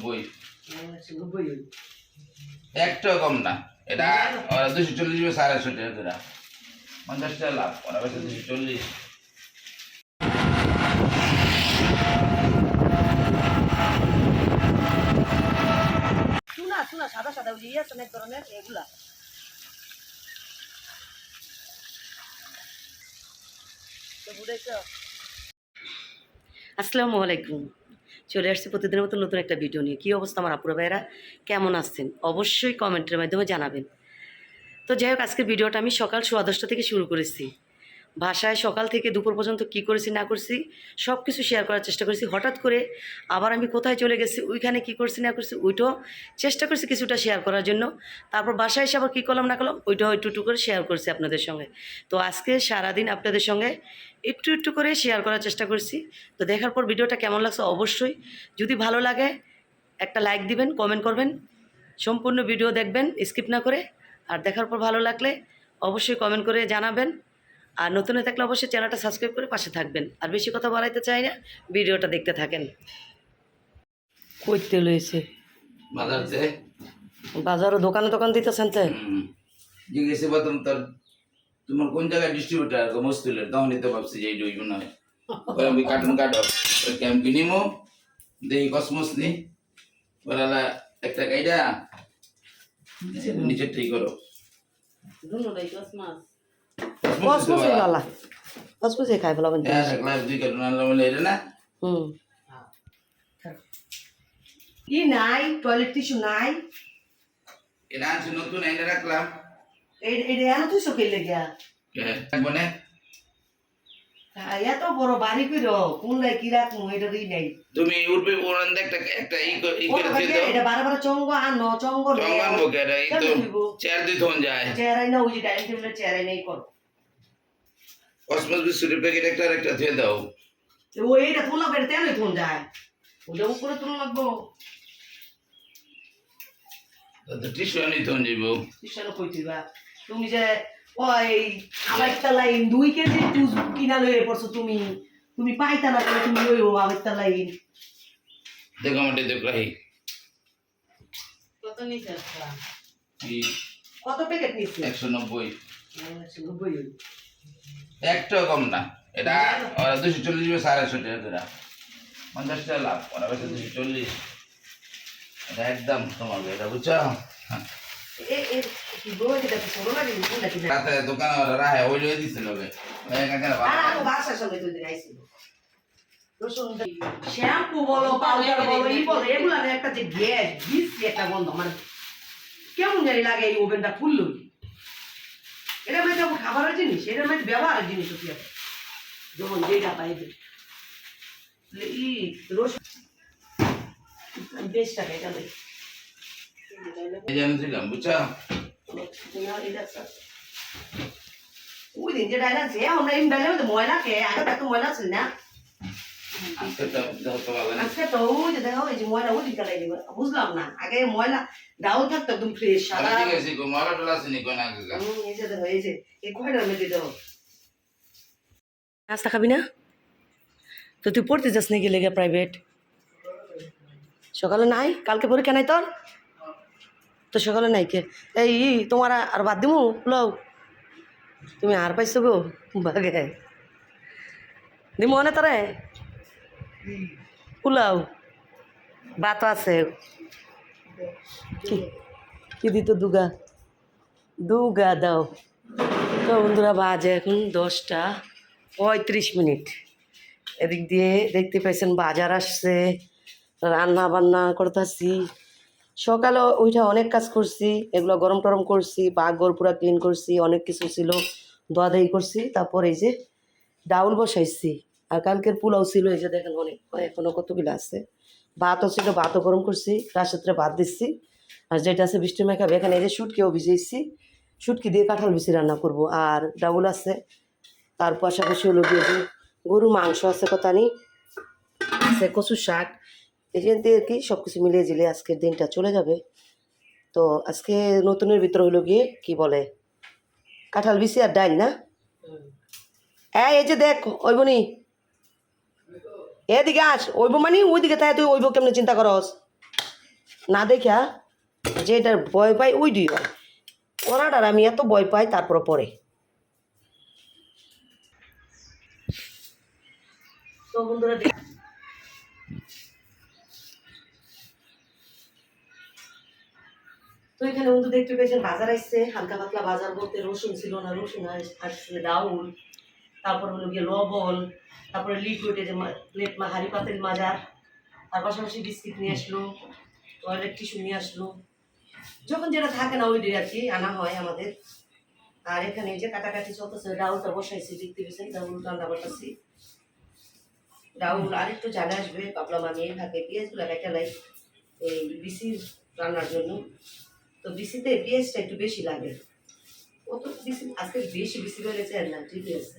নব্বই। একটাও কম না। এটা ওরা দুশো চল্লিশ বা সাড়ে একশো টাকা করে। পঞ্চাশ টাকা লাভ ওরা বেশি দুশো চল্লিশ। চুনা সাদা সাদা ওই ইয়ে আছে ধরনের এগুলা। আসসালামু আলাইকুম। চলে আসছি প্রতিদিনের মতো নতুন একটা ভিডিও নিয়ে। কী অবস্থা আমার আপুরা ভাইয়েরা? কেমন আসছেন অবশ্যই কমেন্টের মাধ্যমে জানাবেন। তো যাই হোক, আজকের ভিডিওটা আমি সকাল সোয়া দশটা থেকে শুরু করেছি। ভাষায় সকাল থেকে দুপুর পর্যন্ত কি করেছি, না করছি সব কিছু শেয়ার করার চেষ্টা করেছি। হঠাৎ করে আবার আমি কোথায় চলে গেছি, ওইখানে কি করছি, না করছি ওইটাও চেষ্টা করছি কিছুটা শেয়ার করার জন্য। তারপর বাসায় এসে আবার কী করলাম, না করলাম ওইটাও একটু একটু করে শেয়ার করছি আপনাদের সঙ্গে। তো আজকে সারাদিন আপনাদের সঙ্গে একটু একটু করে শেয়ার করার চেষ্টা করছি। তো দেখার পর ভিডিওটা কেমন লাগছে? অবশ্যই যদি ভালো লাগে, একটা লাইক দিবেন কমেন্ট করবেন, সম্পূর্ণ ভিডিও দেখবেন স্কিপ না করে। আর দেখার পর ভালো লাগলে অবশ্যই কমেন্ট করে জানাবেন। আর নতুন হয়ে থাকলে অবশ্যই চ্যানেলটা সাবস্ক্রাইব করে পাশে থাকবেন। আর বেশি কথা বাড়াইতে চাই না ভিডিওটা দেখতে থাকেন। কইতে লইছে। বাজার দোকানে দোকান দিতেছেন তো জিজ্ঞেস বাতাম তোর তোমার কোন জায়গায় ডিস্ট্রিবিউটার মস্তুলের। তখনই তো ভাবছি যে এইটা ওইগুলো নয় ওই আমি কার্টুন কাটো ওই ক্যাম্প কিনিমো দেখি কসমস নি। ওরা একটা গাইডা নিচে ঠিক করো। কসমসে গালা। কসমসে খাই ফেলা বন্ধু। হ্যাঁ এক লাখ দুই কার্টুন আনলাম এটা না। হুম। ই নাই টয়লেট টিস্যু নাই। এটা আনছি নতুন এনে রাখলাম। এই এটা এনে তুই সকে লেগিয়া মানে এত বড় বাড়ি কইর কোন লাই কি রাখমু এটা দিই নাই। তুমি উঠবে ওরান একটা একটা ই ই করে দাও। এটা বারে বারে চঙ্গ আনো চঙ্গ নে চঙ্গান বকে এটা এই তো চেয়ার দিয়ে ধন যায়। চেহারাই না ওই যে ডাইনিং টেবিলের চেহারাই নাই কর। কসমস বিস্কুটের প্যাকেট একটা আর একটা দিয়ে দাও। ও এইটা তোলা বেড়ে তেলই তুন যায়। ওটা উপরে তুলে লাগবো। তো টিস্যু আনি ধন যাইব। কিসের কইতিবা তুমি যে ওই আবার লাইন দুই কেজি টুজ কিনা লয়ে পড়ছো তুমি। তুমি পাইতা না কেন তুমি ওই আবার লাইন দেখো মাঠে দেখ রাহি কত নিছে এই কত প্যাকেট নিছে? একশো নব্বই। একশো নব্বই। একটাও কম না। এটা ওরা দুশো চল্লিশ বা সাড়ে একশো টাকা করে পঞ্চাশ টাকা লাভ ওরা বেশি দুশো চল্লিশ। এটা একদম তোমার এটা বুঝছ? রাতে দোকানে রাহে ওই লয়ে দিছিল বে এখানে আর আমি বাসার সঙ্গে দুই দিন আইছিল শ্যাম্পু বলো পাউডার বলো ই বলো এগুলা একটা যে গ্যাস ঘিসি একটা গন্ধ মানে কেমন জানি লাগে এই ওভেনটা ফুললো এটা মানে খাবারের জিনিস এটা মানে ব্যবহারের জিনিস। যেমন যেটা পাইবে ই রোজ বেশ টাকা এটা নেই এই জানছিলাম বুঝছ? ওই দিন যে ডাইলা যে আমরা এই ডাইলা ময়লা কে আগে তো ময়লা ছিল না আজকে তো ধরতে পারবে না আজকে তো ওই যে দেখো এই যে ময়লা ওই দিকে লাগবে বুঝলাম না আগে ময়লা ডাউল থাকতো একদম ফ্রেশ সাদা ঠিক আছে গো মালা টোলা আছে নি কোন আগে এই যে দেখো এই যে এই কয়টার মধ্যে দেখো নাস্তা খাবি না তো তুই পড়তে যাস নাকি লেগে প্রাইভেট সকালে নাই কালকে পরীক্ষা নাই তোর তো সকালে নাইকে, এই তোমার আর বাদ দিমু? লও। তুমি আর পাইছো গো? বাগে। দিমু অনে তারে? পোলাও ভাত আছে। কি দিত দুগা? দুগা দাও। তো বন্ধুরা, বাজে এখন দশটা পঁয়ত্রিশ মিনিট। এদিক দিয়ে দেখতে পাইছেন বাজার আসছে রান্না বান্না করতেছি। সকালে ওইটা অনেক কাজ করছি, এগুলো গরম টরম করছি, পাকঘর পুরা ক্লিন করছি, অনেক কিছু ছিল দোয়াদাই করছি, তারপর এই যে ডাউল বসাইছি। আর কালকের পোলাও ছিল, এই যে দেখেন অনেক এখনও কতগুলো আছে। ভাতও ছিল, ভাতও গরম করছি তার সাথে ভাত দিচ্ছি। আর যেটা আছে বৃষ্টি মেখাবে এখানে এই যে শুটকিও ভিজেছি শুটকি দিয়ে কাঁঠাল বিচি রান্না করব। আর ডাউল আছে, তার পাশাপাশি হলো গরু মাংস আছে, কথা নেই, আছে কচু শাক। যে দিয়ে কি সব কিছু মিলিয়ে জিলে আজকের দিনটা চলে যাবে? তো আজকে নতুনের ভিতরে হলো গিয়ে কি বলে? কাঁঠাল বিচি আর ডাল না? হ্যাঁ এই যে দেখ, ওইবনি। এদিকে আস, ওইব মানে ওইদিকে তাই তুই ওইব কেমনে চিন্তা করস? না দেখা যে এটার ভয় পাই ওই দুই হয়। পড়াটার আমি এত ভয় পাই তারপর পরে। তো বন্ধুরা তো এখানে বন্ধু দেখতে পেয়েছেন, বাজার আসছে হালকা পাতলা বাজার বলতে রসুন ছিল না, রসুন আস- আসছে ডাউল। তারপর হলো গিয়ে লবণ, তারপরে লিকুইডে যে প্লেট হাড়ি পাতিল মাজার তার পাশাপাশি বিস্কিট নিয়ে আসলো, টয়লেট টিস্যু নিয়ে আসলো। যখন যেটা থাকে না ওই আর কি আনা হয় আমাদের। আর এখানে যে কাটাকাটি চলতেছে, ডাউলটা বসাইছি, দেখতে পেয়েছেন? ডাউল রান্না করতেছি। ডাউল আর একটু আসবে ভাবলাম এই ভাগে পেঁয়াজগুলো কেটে লাই, এই বিসির রান্নার জন্য। তো বিসিতে পেঁয়াজটা একটু বেশি লাগে। অত বেশি আজকে বেশি বেশি বেড়েছে আর না ঠিকই আছে।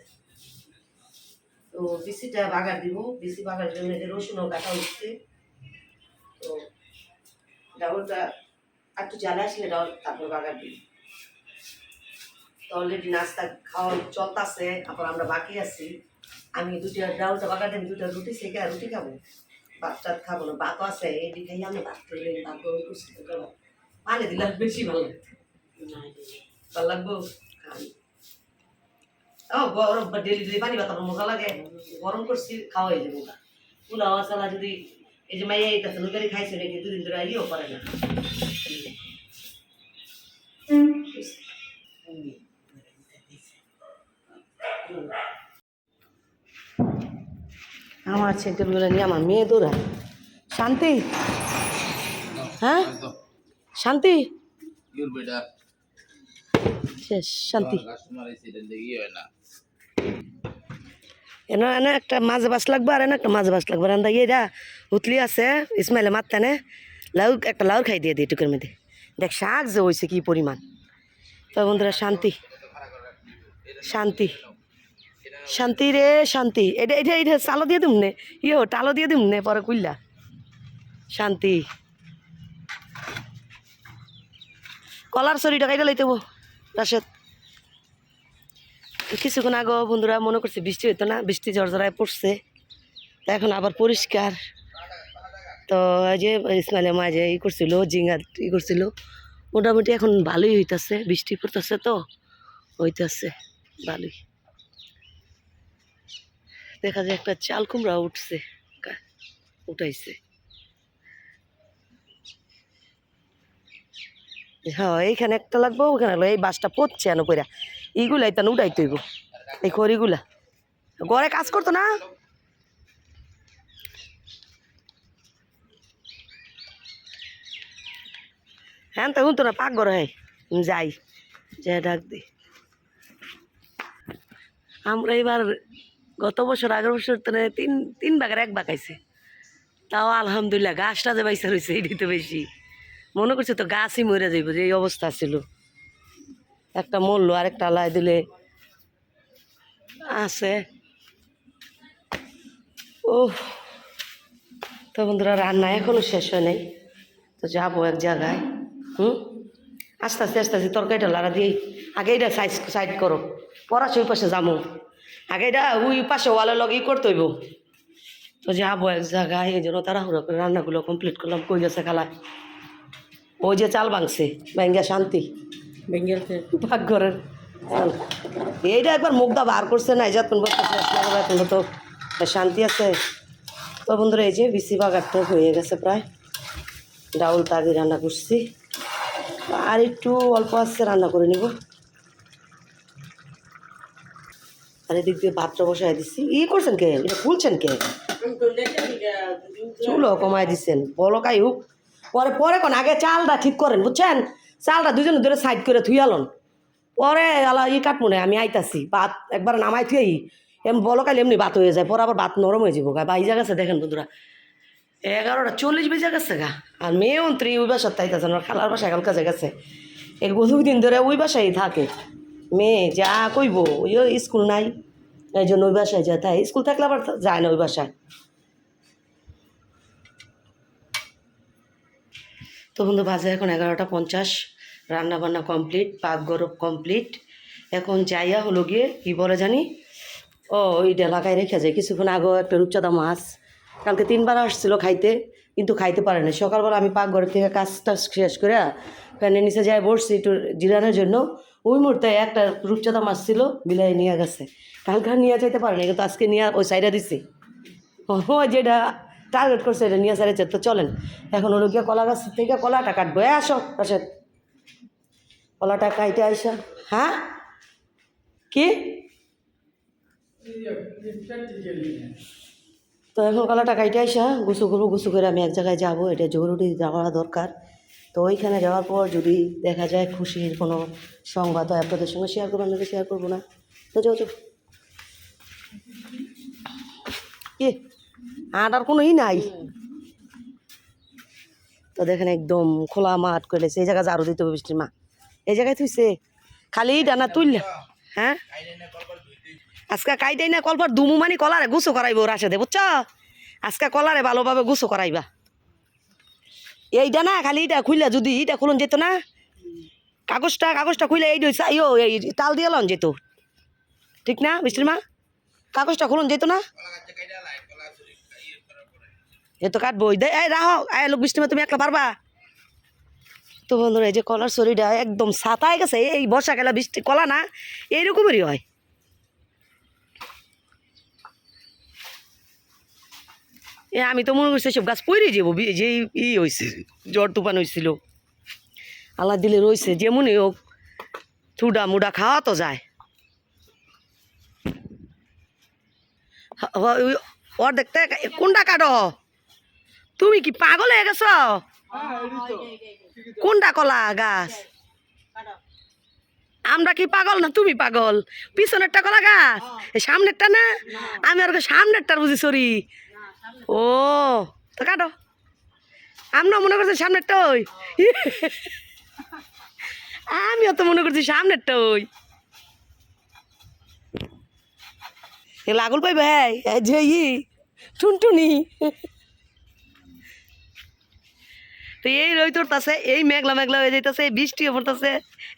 তো বিসিটা বাগার দিব বিসি বাগার জন্য রসুনও কাটা উঠছে তো ডাউলটা একটু জ্বালা আসলে ডাউল তারপর বাগার দিব। তো অলরেডি নাস্তা খাওয়া চলতেছে, তারপর আমরা বাকি আছি। আমি দুটা ডাউলটা বাগার দিন দুটা রুটি সেকে রুটি খাব। ভাত খাব না, ভাতও আছে এটি খাই আমি ভাত তো খাব পানি দিলে বেশি ভালো লাগতো ভালো লাগবো ও গরম ডেলি ডেলি পানি ভাত মজা লাগে গরম করছি খাওয়া হয়ে যাবে ওটা পোলাও আসালা যদি এই যে মাইয়া এটা নদী খাইছে নাকি দুদিন ধরে ইয়েও করে না আমার সেন্টেলগুলো নিয়ে আমার মেয়ে দৌড়া শান্তি হ্যাঁ শান্তি? এটা শেষ শান্তি। এটা না। এনে এনে একটা মাছ বাস লাগবে আর এনে একটা মাছ বাস লাগবে। রান্দা ইয়েরা উতলি আছে ইসমাইলে মাত্তানে লাউ একটা লাউ খাই দিয়ে দিই টুকের মধ্যে। দেখ শাক যে হয়েছে কি পরিমাণ। তো বন্ধুরা শান্তি। শান্তি। শান্তি রে শান্তি। এটা এটা এটা চালো দিয়ে দিম নে ইয়ে টালো দিয়ে দিম নে পরে কুইল্লা শান্তি। কলার শরীরটা কাইটা লইতে রাশেদ, কিছুক্ষণ আগে বন্ধুরা মনে করছে বৃষ্টি হইতো না, বৃষ্টি ঝরঝরায় পড়ছে এখন আবার পরিষ্কার। তো এই যে ইসমাইলের যে ই করছিল, জিঙ্গা ই করছিল, মোটামুটি এখন ভালোই হইতেছে, বৃষ্টি পড়তেছে তো, হইতেছে, ভালোই। দেখা যায় একটা চাল কুমড়া উঠছে উঠাইছে। হ্যাঁ এইখানে একটা লাগবো, ওখানে এই বাসটা পড়ছে এনো কইরা। এইগুলা এটা উঠাই তৈব এই খড়িগুলা। ঘরে কাজ করতো না? হ্যাঁ তো তো না, পাক ঘরে যাই যাই ডাক দি। আমরা এবার গত বছর, আগের বছর তো তিন তিন ভাগের এক ভাগ আইছে। তাও আলহামদুলিল্লাহ, গাছটা যে বাইসা রয়েছে এটি তো বেশি। মনে করছে তো গাছই মরে যাইব, যে এই অবস্থা ছিল। একটা মরলো, আরেকটা লাই দিলে আছে। ও তো বন্ধুরা, রান্না এখনও শেষ হয় নাই। তো যাব এক জায়গায়, হুম? আস্তে আস্তে আস্তে আস্তে, তরকারিটা লাড়া দিয়ে আগে এটা সাইজ সাইড করো। পড়াশ ওই পাশে যাব। আগে এটা ওই পাশে ওয়ালের লগে ই করতে হইব। তো যাব এক জায়গায়, এই জন্য তাড়াহুড়ো করে রান্নাগুলো কমপ্লিট করলাম। কই গেছে খালা? ওই যে চাল ভাঙছে ব্যাঙ্গা শান্তি। পাকঘরের চাল। এইটা একবার মুখটা বার করছে না যতক্ষণ বলতেছে এখন তো শান্তি আছে। তো বন্ধুরা এই যে বিসি বাগারটা হয়ে গেছে প্রায়। ডাউল তাগি রান্না করছি। আর একটু অল্প আসছে রান্না করে নিব। আর এদিক দিয়ে ভাতটা বসাই দিচ্ছি ই করছেন কে? এটা খুলছেন কে? চুলো কমাই দিচ্ছেন বলকাই হোক। পরে পরে কোন, আগে চালটা ঠিক করেন, বুঝছেন? চালটা দুজনে ধরে সাইড করে থুইয়ালন পরে আলা ই কাটবো না, আমি আইতাছি, ভাত একবার নামাই থুই এম বলকাইলে এমনি ভাত হয়ে যায়, পরে আবার ভাত নরম হয়ে যাব গা। বা এই জায়গাছে দেখেন বন্ধুরা। এগারোটা চল্লিশ বেজে গেছে গা। আর মেয়ে মন্ত্রী ওই বাসার তাইতেছে আমার খালার বাসা কাল কাছে গেছে। দুই দিন ধরে ওই বাসায় থাকে। মেয়ে যা কইব, ওই স্কুল নাই। এই জন্য ওই বাসায় যায়, তাই স্কুল থাকলে আবার যায় না ওই বাসায়। তো বন্ধু, বাজে এখন এগারোটা পঞ্চাশ। রান্নাবান্না কমপ্লিট পাক গরম কমপ্লিট এখন যাইয়া হলো গিয়ে, কী বলে জানি? ও ওইটা লাগাই রেখে যায় কিছুক্ষণ আগেও একটা রূপচাঁদা মাছ, কালকে তিনবার আসছিল খাইতে, কিন্তু খাইতে পারে না সকালবেলা আমি পাকঘর থেকে কাজ টাজ শেষ করে ফ্যানের নিচে যাই বসছি একটু জিরানোর জন্য। ওই মুহূর্তে একটা রূপচাঁদা মাছ ছিল, বিলাই নিয়ে গেছে। কালকে নিয়ে যাইতে পারে না কিন্তু আজকে নিয়ে ওই সাইডে দিছি। ও, যেটা টার্গেট করছে এটা নিয়ে সাইডে তো চলেন। এখন হলো গিয়ে কলা গাছ থেকে কলাটা কাটবো। এ আসো আসেন কলাটা কাইটে আইসা। হ্যাঁ? কি? তো এখন কলাটা কাইটে আইসা গুছু করব, গুছু করে আমি এক জায়গায় যাব। এটা জরুরি, যাওয়া দরকার। তো ওইখানে যাওয়ার পর যদি দেখা যায় খুশির কোনো সংবাদ হয়, আপনাদের সঙ্গে শেয়ার করব আপনাদের শেয়ার করব না। তো যাও। কি? আর কোনো ই নাই তো দেখেন একদম খোলা মাঠ করে এই জায়গা ঝাড়ু দিতে হবে বৃষ্টির মা। এই জায়গায় থুইছে। খালি ডানা তুললে হ্যাঁ? আজকে কাইটাই না কলপার দুমু মানি কলারে গুছো করাইব ওর আসে দে বুঝছ? আজকে কলারে ভালোভাবে গুছো করাইবা। এইটা না খালি এইটা খুললে যদি এইটা খুলন যেত না। কাগজটা কাগজটা খুলে এই ইয়ো এই তাল দিয়ে লন যেত। ঠিক না বৃষ্টির মা? কাগজটা খুলন যেত না। এ তো কাটবো ওই এই রাহো আয় লোক বৃষ্টির মা তুমি একলা পারবা? তো বন্ধুরা এই যে কলার শরীরটা একদম সাতায় গেছে, এই বর্ষাকালে বৃষ্টি কলা না, এইরকমেরই হয়। এ, আমি তো মনে করছি সব গাছ পড়ে যাব যে ই হয়েছে জ্বর তুফান হয়েছিল আল্লাহ দিলে রয়েছে যেমনই হোক থুডা মুডা খাওয়া তো যায়। ওর দেখতে কোনটা কাটো? তুমি কি পাগল হয়ে গেছ? কোনটা কলা গাছ? আমরা কি পাগল না তুমি পাগল? পিছনেরটা কলা গাছ? এই সামনেরটা না? আমি আর ওকে সামনেরটার বুঝি সরি। ও তো কাটো। আমরা মনে করছি সামনেরটা ওই। আমিও তো মনে করছি সামনেরটা ওই। এ লাগুল পাইবে হ্যাঁ যে ই টুনটুনি। তো এই রই তোরতাছে এই মেঘলা মেঘলা হয়ে যাইতাছে বৃষ্টিও পড়তাছে।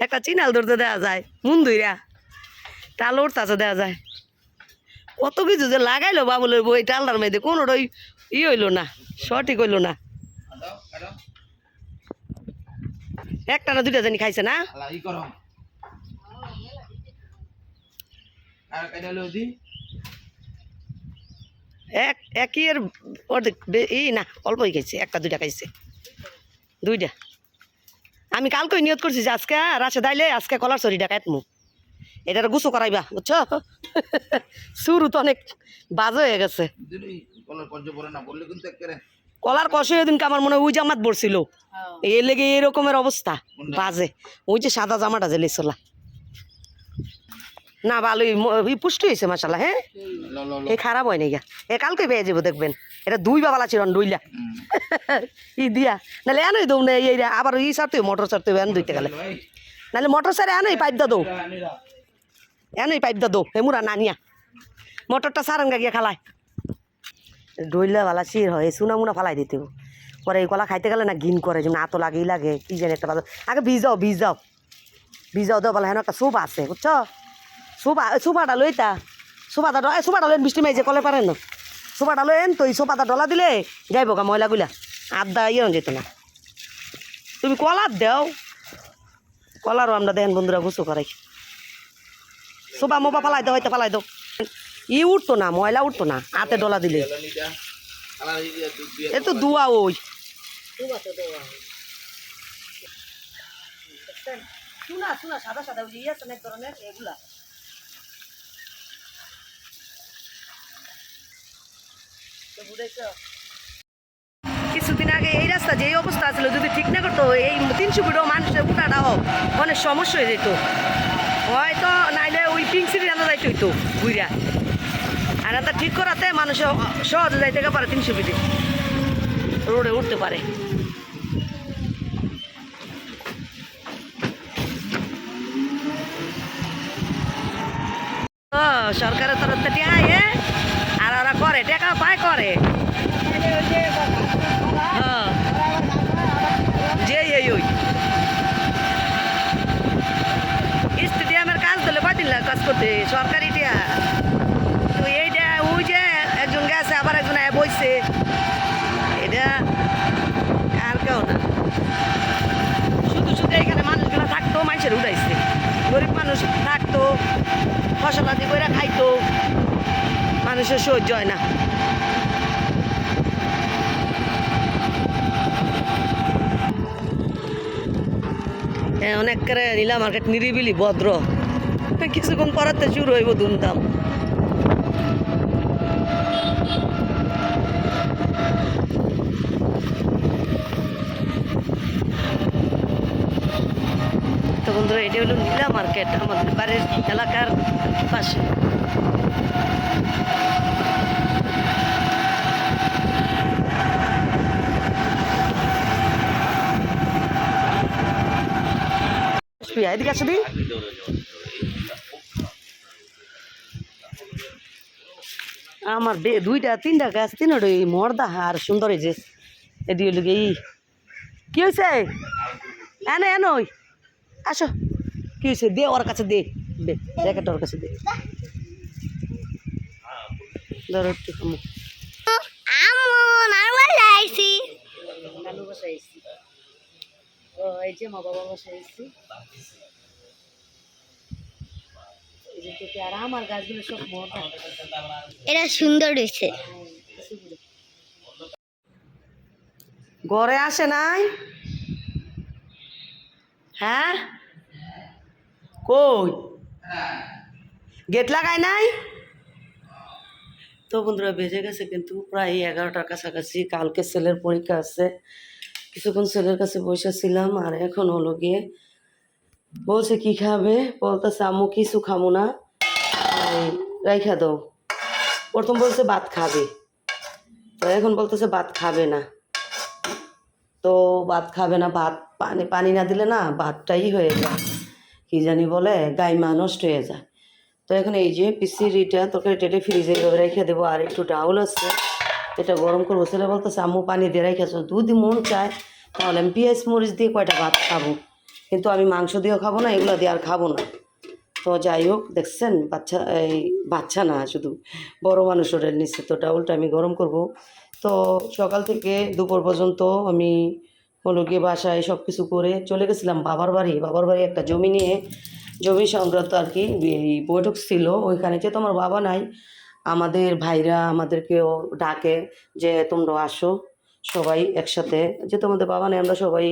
একটা চিনাল ধরতে দেওয়া যায় মুন ধইরা টাল উঠতাছে দেওয়া যায়। কত কিছু যে লাগাইলো বাবুলের বই টালটার মেয়েদের কোনোটাই ই হইল না সঠিক হইল না। একটা না দুইটা জানি খাইছে না? ই এক একই এর অর্ধেক এই না অল্পই খাইছে একটা দুইটা খাইছে। দুইটা। আমি কালকে নিয়ত করছি যে আজকে রাশে দাইলে আজকে কলার চরিটা কাটমু। এটার গুছো করাইবা বুঝছ? শুরু তো অনেক বাজ হয়ে গেছে। কলার কষে ওই ওইদিনকে আমার মনে হয় ওই জামাত পড়ছিল এর লেগে এরকমের অবস্থা বাজে। ওই যে সাদা জামাটা যে লেসলা। না ভালোই। ই পুষ্টি হয়েছে মাসাল্লাহ হ্যাঁ? এ খারাপ হয় নাই গা। এ কালকে পেয়ে যাব দেখবেন। এটা দুই বাবালা ছিল ডইলা। ই দিয়া। নাহলে এনই দৌ না এই আবার ই সারতে মোটর সারতে এন দুইতে গেলে। নাহলে মোটর সারে এনই পাইপ দা দৌ এনই পাইপ দা দৌ হেমুরা না নিয়া। মোটরটা সারেন গা গিয়া খালায়। ডইলা বালা চির হয় সুনা মুনা ফালাই দিতে। পরে এই কলা খাইতে গেলে না ঘিন করে যে না তো লাগেই লাগে কি জানি একটা বাজার আগে ভিজাও ভিজাও। ভিজাও দাও বলে হেন একটা সোফা আছে বুঝছ? সোফা সোফাটা লইতা সোফাটা সোফাটা লইন বৃষ্টি মাইছে কলে পারেন না? সোফাটা লইন তো এই সোফাটা ডলা দিলে, যাইব গা ময়লাগুলা আদা ইয়ে যেত না তুমি কলার দেও। কলারও আমরা দেখেন বন্ধুরা গুছো করাই সোফা মোবা ফালাই দাও, হয়তো ফালাই দাও। ই উঠতো না, ময়লা উঠতো না, হাতে ডলা দিলে। এ তো দুয়া ওই। সাদা সাদা ইয়ে না ধরনের, এগুলা। কিছুদিন আগে এই রাস্তা যেই অবস্থা ছিল, যদি ঠিক না করতো, এই তিনশো ফুটও মানুষের উঠাটা হোক, অনেক সমস্যা হয়ে যেত। হয়তো নাইলে ওই পিঙ্ক সিটি রান্না যাইতে হইতো ঘুরা আর এটা ঠিক করাতে মানুষ সহজে যাইতে পারে তিনশো ফিটে। রোডে উঠতে পারে। সরকারের তরফ থেকে আয়ে আর ওরা করে টাকা করে হ্যাঁ। এইটা না। শুধু শুধু এখানে থাকতো, মানুষের উঠাইছে গরিব মানুষ থাকতো, ফসলাদি করে খাইতো। মানুষের সহ্য হয় না। অনেক করে নীলা মার্কেট নিরিবিলি, ভদ্র। কিছুক্ষণ পরাতে চুর হইব ধুমধাম। বন্ধুরা, এটা হলো নীলা মার্কেট, আমাদের বাড়ির এলাকার পাশে। এদিকে আসো দি আমার বে দুইটা তিনটা গাছ তিনটা এই মর্দা আর সুন্দর এই যে এদি হইল এই কি হয়েছে? এনে এন ওই আসো। কি হয়েছে? দে ওর কাছে দে দে জ্যাকেট ওর কাছে দে। ধরো একটু খামো। ও এই যে মা বাবা আর আমার গাছগুলো সব মর্দা এটা সুন্দর হয়েছে। ঘরে আসে নাই? হ্যাঁ? কই? গেট লাগায় নাই? তো বন্ধুরা বেজে গেছে কিন্তু প্রায় এগারোটার কাছাকাছি। কালকে ছেলের পরীক্ষা আছে। কিছুক্ষণ ছেলের কাছে বসেছিলাম আর এখন হলো গিয়ে বলছে, কি খাবে? বলতেছে, আম্মু, কিছু খামো না। রাইখা দাও। প্রথম বলছে, ভাত খাবে। তো এখন বলতেছে, ভাত খাবে না। তো ভাত খাবে না, ভাত পানি পানি না দিলে না ভাতটাই হয়ে যায়। কি জানি বলে গাইমা নষ্ট হয়ে যায়। তো এখন এই যে পিসির এটা তরকারি টেটে ফ্রিজে রেখে দেবো, আর একটু ডাউল আছে। এটা গরম করব। ছেলে বলতেছে, আম্মু, পানি দিয়ে রেখেছো। যদি মন চায়, তাহলে আমি পেঁয়াজ, মরিচ দিয়ে কয়টা ভাত খাব? কিন্তু আমি মাংস দিয়েও খাব না, এগুলো দিয়ে আর খাব না। তো যাই হোক, দেখছেন, বাচ্চা, এই বাচ্চা না, শুধু বড় মানুষ ওটার নিচে তো ডাউলটা আমি গরম করব। তো সকাল থেকে দুপুর পর্যন্ত আমি হলো গিয়ে বাসায় সব কিছু করে চলে গেছিলাম বাবার বাড়ি। বাবার বাড়ি একটা জমি নিয়ে, জমি সংক্রান্ত আর কি বৈঠক ছিল। ওইখানে যে তোমার বাবা নাই আমাদের ভাইরা আমাদেরকেও ডাকে যে তোমরা আসো সবাই একসাথে। যে তোমাদের বাবা নেই, আমরা সবাই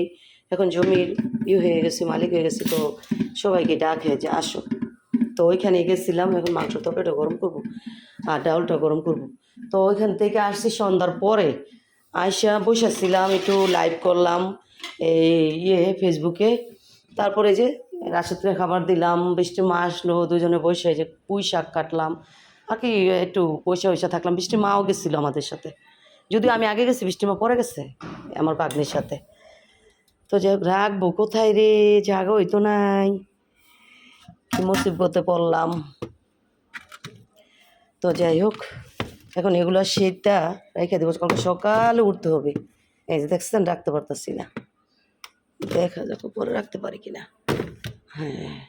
এখন জমির ই হয়ে গেছি, মালিক হয়ে গেছি, তো সবাইকে ডাকে যে, আসো। তো ওইখানে গেছিলাম, এখন মাংস তরকারিটা গরম করব আর ডাউলটা গরম করব। তো ওইখান থেকে আসছি সন্ধ্যার পরে। আইসা বসেছিলাম একটু লাইভ করলাম এই ইয়ে ফেসবুকে তারপরে যে রাশেদকে খাবার দিলাম, বৃষ্টি মা আসলো, দুজনে বসে যে, পুঁই শাক কাটলাম। আর কি একটু পয়সা পয়সা থাকলাম। বৃষ্টি মাও গেছিল আমাদের সাথে। যদিও আমি আগে গেছি, বৃষ্টি মা পরে গেছে, আমার বাগনির সাথে। তো যে রাখব। কোথায় রে? জাগা হইতো নাই। মুসিবতে পড়লাম। তো যাই হোক, এখন এগুলো শীতটা রেখে দেবো। কালকে সকালে উঠতে হবে। এই যে দেখছেন, রাখতে পারতেছি না। দেখা যাক পরে রাখতে পারি কি না। হ্যাঁ।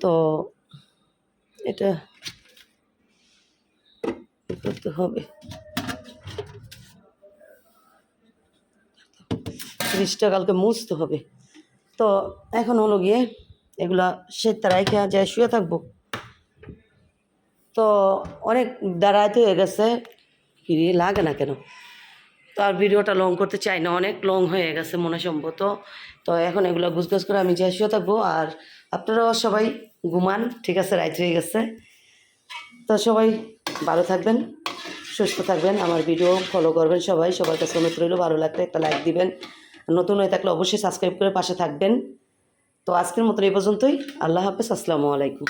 তো এটা করতে হবে। ফ্রিজটা কালকে মুছতে হবে। তো এখন হলো গিয়ে এগুলা সেটা রাইখে যায় শুয়ে থাকব। তো অনেক দাঁড়াইতে হয়ে গেছে রে, লাগে না কেন? তো আর ভিডিওটা লং করতে চাই না অনেক লং হয়ে গেছে মনে সম্ভবত। তো এখন এগুলো গুছগাছ করে আমি যাই শুয়ে থাকব। আর আপনারাও সবাই ঘুমান ঠিক আছে রাইত হয়ে গেছে। তো সবাই ভালো থাকবেন, সুস্থ থাকবেন। আমার ভিডিও ফলো করবেন সবাই। সবার কাছে অনুরোধ রইল, ভালো লাগলে একটা লাইক দিবেন। নতুন হয়ে থাকলে অবশ্যই সাবস্ক্রাইব করে পাশে থাকবেন। তো আজকের মতো এই পর্যন্তই। আল্লাহ হাফেজ, আসসালামু আলাইকুম।